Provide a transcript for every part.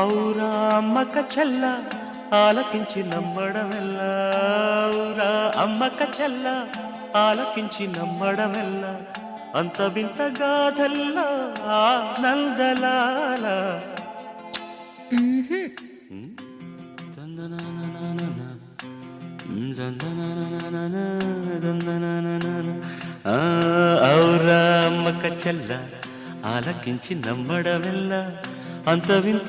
ఔరా అమ్మక చెల్ల ఆలకించి నమ్మడమెల్ల ఔరా అమ్మక చెల్ల ఆలకించి నమ్మడమెల్ల అంత వింత గాథల్లా ఆనందలాల ఆ, అమ్మక చెల్ల ఆలకించి నమ్మడమెల్ల అంత వింత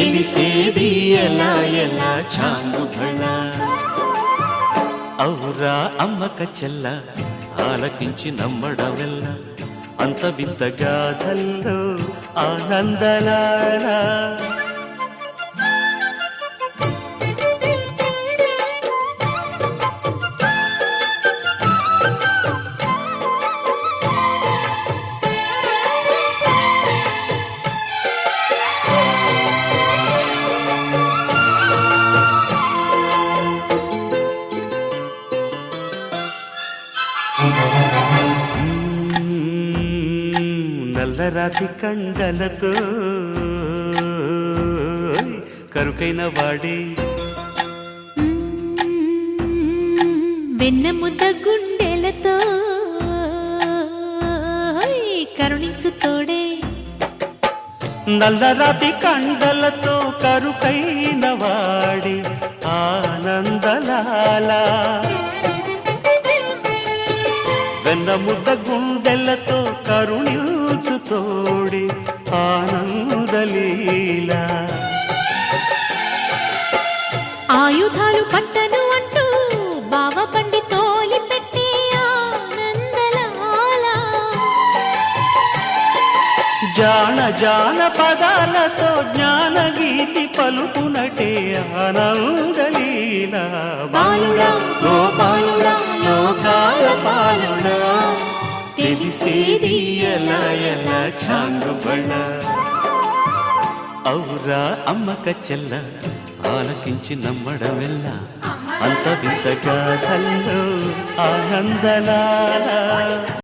తెలిసేది ఎలా ఎలా చాంగు భళ? ఔరా అమ్మక చెల్ల ఆలకించి నమ్మడమెల్ల. అంత వింత గాథల్లో ఆనందలాల నల్లరాతి కండలతో కరుకైన వాడి. వెన్న ముద్ద గుండెలతో కరుణించు తోడే. నల్లరాతి కండలతో కరుకైన వాడి. ఆనందలాల. వెన్న ముద్ద గుండెలతో కరుణించు తోడి ఆనందలీల ఆయుధాలు పట్టను అంటూ బావ బండి తోలి పెట్టి జాన జాన పదాలతో జ్ఞాన గీతి పలుకునటే ఆనందలీల బాలుడా గోపాలుడా లోకాల పాలుడా తెలిసేది ఎలా ఎలా చాంగుబళ్ళ ఔరా అమ్మక చెల్ల ఆలకించి నమ్మడమెల్ల అంత వింత గాథల్లో ఆనందలాల